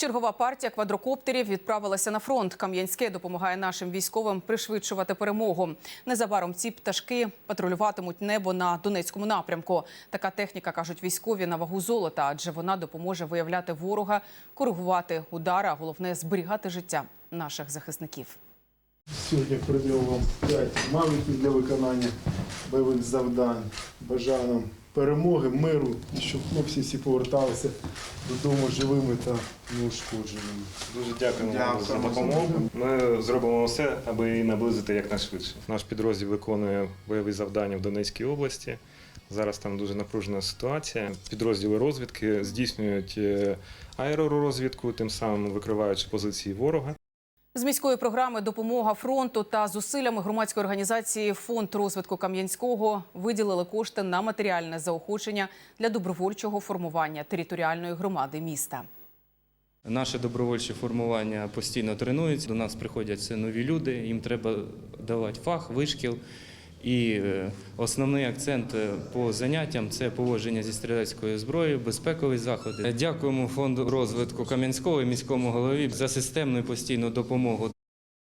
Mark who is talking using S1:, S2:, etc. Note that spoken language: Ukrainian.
S1: Чергова партія квадрокоптерів відправилася на фронт. Кам'янське допомагає нашим військовим пришвидшувати перемогу. Незабаром ці пташки патрулюватимуть небо на Донецькому напрямку. Така техніка кажуть військові на вагу золота, адже вона допоможе виявляти ворога, коригувати удари, а головне зберігати життя наших захисників.
S2: Сьогодні приділив вам 5 мавиків для виконання бойових завдань. Бажаю перемоги, миру, і щоб хлопці всі поверталися додому живими та неушкодженими.
S3: Дуже дякуємо вам
S2: Дякую.
S3: за допомогу. Ми зробимо все, аби її наблизити якнайшвидше. Наш підрозділ виконує бойові завдання в Донецькій області. Зараз там дуже напружена ситуація. Підрозділи розвідки здійснюють е, аеророзвідку, тим самим викриваючи позиції ворога.
S1: З міської програми Допомога фронту та зусиллями громадської організації Фонд розвитку Кам'янського виділили кошти на матеріальне заохочення для добровольчого формування територіальної громади міста.
S4: Наше добровольче формування постійно тренується. До нас приходять нові люди, їм треба давати фах, вишкіл. І е, основний акцент е, по заняттям це поводження зі стрілецькою зброєю, безпекові заходи. Дякуємо фонду розвитку Кам'янського і міському голові за системну і постійну допомогу.